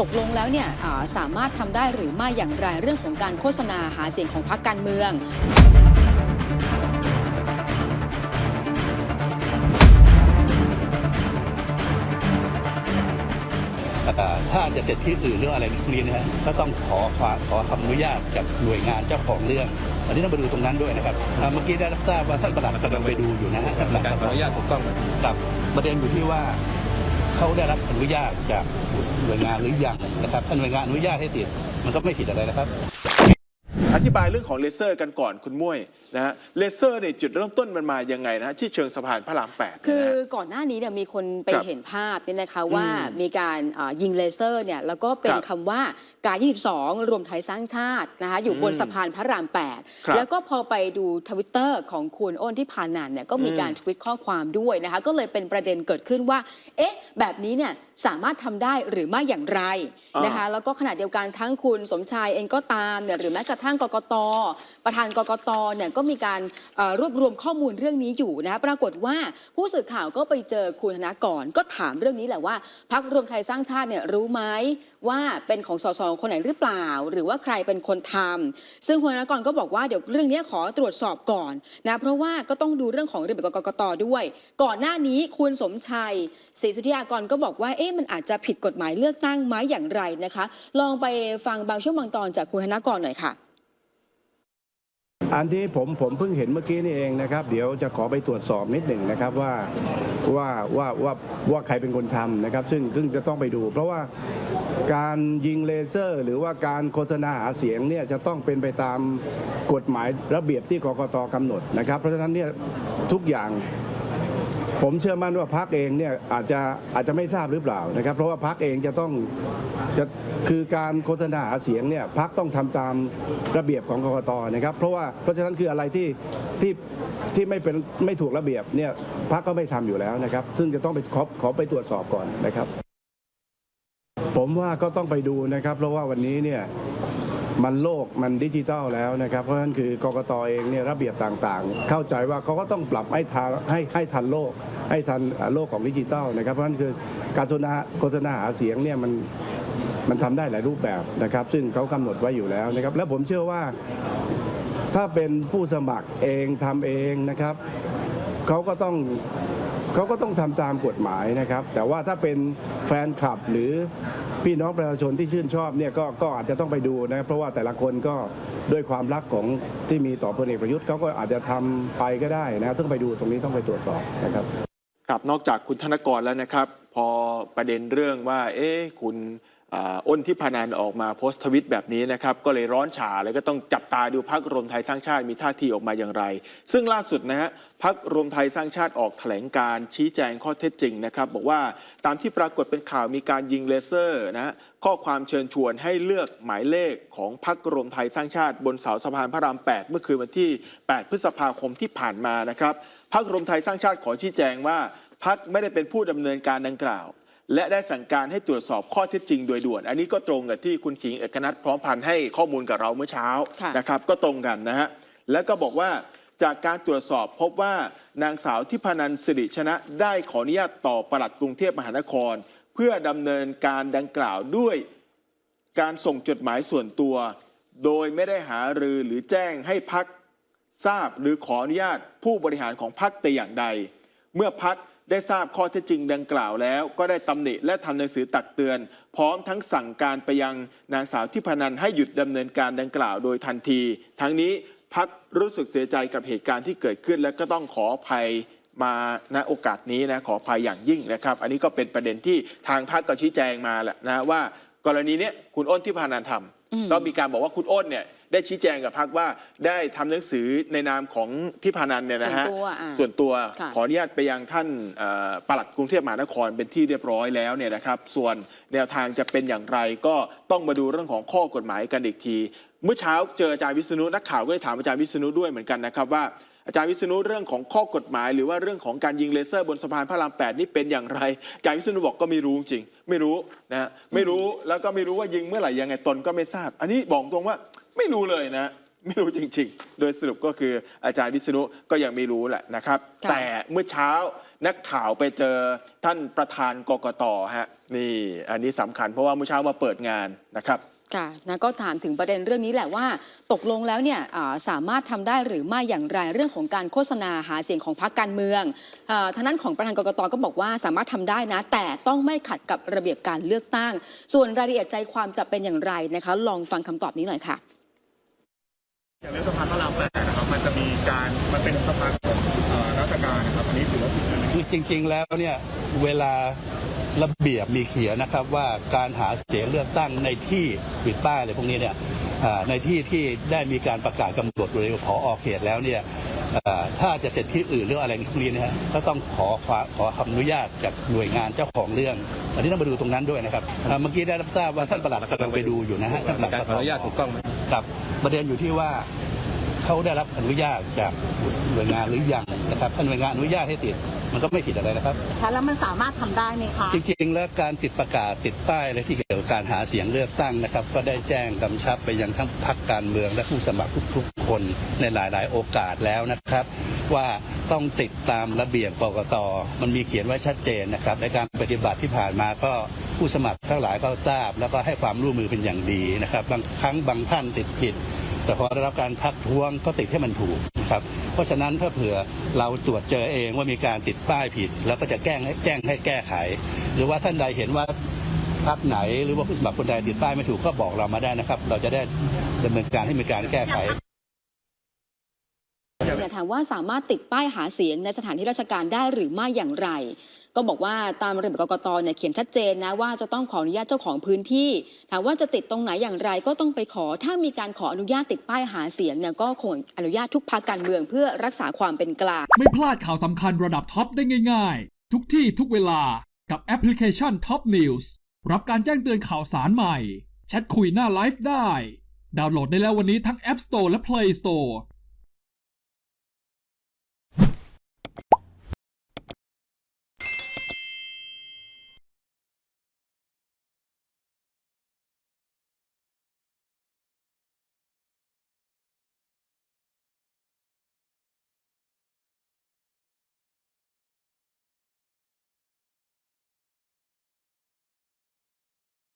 ตกลงแล้วเนี่ยอ่าสามารถทำได้หรือไม่อย่างไรเรื่องของการโฆษณาหาเสียงของพรรคการเมืองอ่าถ้าจะเสร็จที่อื่นหรืออะไรพวกนี้นะฮะก็ต้องขอขอขอคำอนุญาตจากหน่วยงานเจ้าของเรื่อง อันนี้ต้องมาดูตรงนั้นด้วยนะครับอ่าเมื่อกี้ได้รับทราบว่าท่านประหลัดกำลังไปดูอยู่นะฮะท่านประหลัดการขออนุญาตถูกต้องไหมกับประเด็นอยู่ที่ว่า เขาได้รับอนุญาตจากหน่วยงานหรือยังนะครับถ้าหน่วยงานอนุญาตให้ติดมันก็ไม่ผิดอะไรนะครับ อธิบายเรื่องของเลเซอร์กันก่อนคุณมุ้ยนะฮะเลเซอร์เนี่ยจุดเริ่มต้นมันมายังไงนะฮะที่เชิงสะพานพระรามแปดคือนะฮะก่อนหน้านี้เนี่ยมีคนไปครับเห็นภาพเนี่ยนะคะว่าอืมมีการอ่ายิงเลเซอร์เนี่ยแล้วก็เป็นครับคำว่าการ22 รวมไทยสร้างชาตินะคะอยู่บนอืมสะพานพระราม ครับ8 แล้วก็พอไปดูทวิตเตอร์ของคุณอ้นที่พานันเนี่ยก็มีอืมการทวิตข้อความด้วยนะคะก็เลยเป็นประเด็นเกิดขึ้นว่า เอ๊ะ แบบนี้เนี่ยสามารถทำได้หรือไม่อย่างไรนะคะแล้วก็ขณะเดียวกันทั้งคุณสมชายเองก็ตามเนี่ยหรือแม้กระทั่งกกต ประธานกกตเนี่ยก็มีการรวบรวมข้อมูลเรื่องนี้อยู่นะคะปรากฏว่าผู้สื่อข่าวก็ไปเจอคุณธนากรก็ถามเรื่องนี้แหละว่าพักรวมไทยสร้างชาติเนี่ยรู้ไหมว่าเป็นของสสคนไหนหรือเปล่า หรือว่าใครเป็นคนทำซึ่งคุณธนากรก็บอกว่าเดี๋ยวเรื่องนี้ขอตรวจสอบก่อนนะเพราะว่าก็ต้องดูเรื่องของระเบียบกกตด้วย ก่อนหน้านี้คุณสมชัยศรีสุทธิยากรก็บอกว่าเอ๊ะมันอาจจะผิดกฎหมายเลือกตั้งไหมอย่างไรนะคะ ลองไปฟังบางช่วงบางตอนจากคุณธนากรหน่อยค่ะ อันที่ผมผมเพิ่งเห็นเมื่อกี้นี่เองนะครับ เดี๋ยวจะขอไปตรวจสอบนิดหนึ่งนะครับว่าว่าว่าว่าว่าใครเป็นคนทำนะครับ ซึ่งซึ่งจะต้องไปดู เพราะว่าการยิงเลเซอร์ หรือว่าการโฆษณาหาเสียงเนี่ยจะต้องเป็นไปตามกฎหมายระเบียบที่กกตกำหนดนะครับ เพราะฉะนั้นเนี่ยทุกอย่าง ผมเชื่อมั่นว่าพักเองเนี่ยอาจจะอาจจะไม่ทราบหรือเปล่านะครับ เพราะว่าพักเองจะต้องจะคือการโฆษณาหาเสียงเนี่ยพักต้องทำตามระเบียบของกกตนะครับ เพราะว่าเพราะฉะนั้นคืออะไรที่ที่ที่ไม่เป็นไม่ถูกระเบียบเนี่ยพักก็ไม่ทำอยู่แล้วนะครับ ซึ่งจะต้องไปขอขอไปตรวจสอบก่อนนะครับ ผมว่าก็ต้องไปดูนะครับ เพราะว่าวันนี้เนี่ย มันโลกมันดิจิทัลแล้วนะครับ เพราะฉะนั้นคือกกตเองเนี่ยระเบียบต่างๆ เข้าใจว่าเขาก็ต้องปรับให้ทันให้ให้ทันโลก ให้ทันโลกของดิจิทัลนะครับ เพราะฉะนั้นคือการโฆษณาโฆษณาหาเสียงเนี่ยมันมันทำได้หลายรูปแบบนะครับ ซึ่งเขากำหนดไว้อยู่แล้วนะครับ และผมเชื่อว่าถ้าเป็นผู้สมัครเองทำเองนะครับเขาก็ต้องเขาก็ต้องทำตามกฎหมายนะครับ แต่ว่าถ้าเป็นแฟนคลับหรือ พี่น้องประชาชนที่ชื่นชอบเนี่ยก็ก็อาจจะต้องไปดูนะเพราะว่าแต่ละคนก็ด้วยความรักของที่มีต่อพลเอกประยุทธ์เขาก็อาจจะทำไปก็ได้นะต้องไปดูตรงนี้ต้องไปตรวจสอบนะครับครับนอกจากคุณธนกรแล้วนะครับ พอประเด็นเรื่องว่า เอ๊ะคุณ อ้นที่พนันออกมาโพสต์ทวิตแบบนี้นะครับ ก็เลยร้อนฉาเลยก็ต้องจับตาดูพักรวมไทยสร้างชาติมีท่าทีออกมาอย่างไร ซึ่งล่าสุดนะฮะพักรวมไทยสร้างชาติออกแถลงการชี้แจงข้อเท็จจริงนะครับ บอกว่าตามที่ปรากฏเป็นข่าวมีการยิงเลเซอร์นะข้อความเชิญชวนให้เลือกหมายเลขของพักรวมไทยสร้างชาติ บนเสาสะพานพระราม 8 เมื่อคืนวันที่ 8 พฤษภาคมที่ผ่านมานะครับพักรวมไทยสร้างชาติขอชี้แจงว่าพักไม่ได้เป็นผู้ดำเนินการดังกล่าว และได้สั่งการให้ตรวจสอบข้อเท็จจริงโดยด่วน อันนี้ก็ตรงกับที่คุณขิงเอกนัทพร้อมพันธ์ให้ข้อมูลกับเราเมื่อเช้าค่ะนะครับ ก็ตรงกันนะฮะแล้วก็บอกว่าจากการตรวจสอบพบว่านางสาวทิพนันสิริชนะได้ขออนุญาตต่อปลัดกรุงเทพมหานคร เพื่อดำเนินการดังกล่าวด้วย การส่งจดหมายส่วนตัว โดยไม่ได้หารือหรือแจ้งให้พักทราบหรือขออนุญาตผู้บริหารของพักแต่อย่างใด เมื่อพัก ได้ทราบข้อเท็จจริงดังกล่าวแล้ว ก็ได้ตำหนิและทำหนังสือตักเตือน พร้อมทั้งสั่งการไปยังนางสาวทิพนันให้หยุดดำเนินการดังกล่าวโดยทันที ทั้งนี้พักรู้สึกเสียใจกับเหตุการณ์ที่เกิดขึ้น และก็ต้องขออภัยมาณโอกาสนี้นะขออภัยอย่างยิ่งนะครับ อันนี้ก็เป็นประเด็นที่ทางพักก็ชี้แจงมาแหละนะว่ากรณีเนี้ยคุณอ้นที่พานันทำก็มีการบอกว่าคุณอ้นเนี่ย ได้ชี้แจงกับพักว่าได้ทำหนังสือในนามของที่พานันเนี่ยนะฮะส่วนตัวอะส่วนตัวค่ะขออนุญาตไปยังท่านเอ่อปลัดกรุงเทพมหานครเป็นที่เรียบร้อยแล้วเนี่ยนะครับ ส่วนแนวทางจะเป็นอย่างไรก็ต้องมาดูเรื่องของข้อกฎหมายกันอีกที เมื่อเช้าเจออาจารย์วิษณุนักข่าวก็ได้ถามอาจารย์วิษณุด้วยเหมือนกันนะครับว่าอาจารย์วิษณุเรื่องของข้อกฎหมาย หรือว่าเรื่องของการยิงเลเซอร์บนสะพานพระราม8นี่เป็นอย่างไรอาจารย์วิษณุบอกก็ไม่รู้จริง ไม่รู้นะฮะไม่รู้แล้วก็ไม่รู้ว่ายิงเมื่อไหร่ยังไงตนก็ไม่ทราบ อันนี้บอกตรงว่า ไม่รู้เลยนะ ไม่รู้จริง ๆ โดยสรุปก็คืออาจารย์วิษณุก็ยังไม่รู้แหละนะครับ ค่ะ แต่เมื่อเช้านักข่าวไปเจอท่านประธานกกตฮะนี่อันนี้สำคัญเพราะว่าเมื่อเช้ามาเปิดงานนะครับ ค่ะนะก็ถามถึงประเด็นเรื่องนี้แหละว่า ตกลงแล้วเนี่ยอ่าสามารถทำได้หรือไม่อย่างไรเรื่องของการโฆษณาหาเสียงของพรรคการเมืองอาทางนั้นของประธานกกตก็บอกว่าสามารถทำได้นะ แต่ต้องไม่ขัดกับระเบียบการเลือกตั้ง ส่วนรายละเอียดใจความจะเป็นอย่างไรนะคะ ลองฟังคำตอบนี้หน่อยค่ะ อย่างเรื่องสะพานพระรามแปดนะครับมันจะมีการมันเป็นสะพานของเอ่อราชการนะครับอันนี้ถือว่าผิดไหมคือจริง ๆ แล้วเนี่ยเวลาระเบียบมีเขียนนะครับว่าการหาเสียงเลือกตั้งในที่ปิดป้ายอะไรพวกนี้เนี่ยอ่าในที่ที่ได้มีการประกาศกำหนดโดยพออเขตแล้วเนี่ยอ่าถ้าจะติดที่อื่นหรืออะไรพวกนี้นะฮะก็ต้องขอขอขอคำอนุญาตจากหน่วยงานเจ้าของเรื่อง อันนี้ต้องมาดูตรงนั้นด้วยนะครับอ่าเมื่อกี้ได้รับทราบว่าท่านประหลัดกำลังไปดูอยู่นะฮะท่านประหลัดการขออนุญาตถูกต้องไหม ครับ ประเด็นอยู่ที่ว่าเขาได้รับอนุญาตจากหน่วยงานหรือยังนะครับถ้าหน่วยงานอนุญาตให้ติดมันก็ไม่ผิดอะไรนะครับคะแล้วมันสามารถทำได้ไหมคะ จริงๆ แล้วการติดประกาศติดป้ายอะไรที่เกี่ยวกับการหาเสียงเลือกตั้งนะครับ ก็ได้แจ้งกำชับไปยังทั้งพรรคการเมืองและผู้สมัครทุกๆ คนในหลายๆ โอกาสแล้วนะครับ ว่าต้องติดตามระเบียบกกตมันมีเขียนไว้ชัดเจนนะครับในการปฏิบัติที่ผ่านมาก็ ผู้สมัครทั้งหลายก็ทราบ แล้วก็ให้ความร่วมมือเป็นอย่างดีนะครับ บางครั้งบางท่านติดผิด แต่พอได้รับการทักท้วงก็ติดให้มันถูกนะครับเพราะฉะนั้นถ้าเผื่อเราตรวจเจอเองว่ามีการติดป้ายผิด แล้วก็จะแจ้งให้แจ้งให้แก้ไข หรือว่าท่านใดเห็นว่าพักไหน หรือว่าผู้สมัครคนใดติดป้ายไม่ถูกก็บอกเรามาได้นะครับ เราจะได้ดำเนินการให้มีการแก้ไขเนี่ยถามว่าสามารถติดป้ายหาเสียงในสถานที่ราชการได้หรือไม่อย่างไร ก็บอกว่าตามระเบียบกกตเนี่ยเขียนชัดเจนนะว่าจะต้องขออนุญาตเจ้าของพื้นที่ ถามว่าจะติดตรงไหนอย่างไรก็ต้องไปขอ ถ้ามีการขออนุญาตติดป้ายหาเสียงเนี่ยก็คงอนุญาตทุกพรรคการเมืองเพื่อรักษาความเป็นกลาง ไม่พลาดข่าวสำคัญระดับท็อปได้ง่าย ๆ ทุกที่ทุกเวลากับแอปพลิเคชัน Top News รับการแจ้งเตือนข่าวสารใหม่แชทคุยหน้าไลฟ์ได้ ดาวน์โหลดได้แล้ววันนี้ทั้ง App Store และ Play Store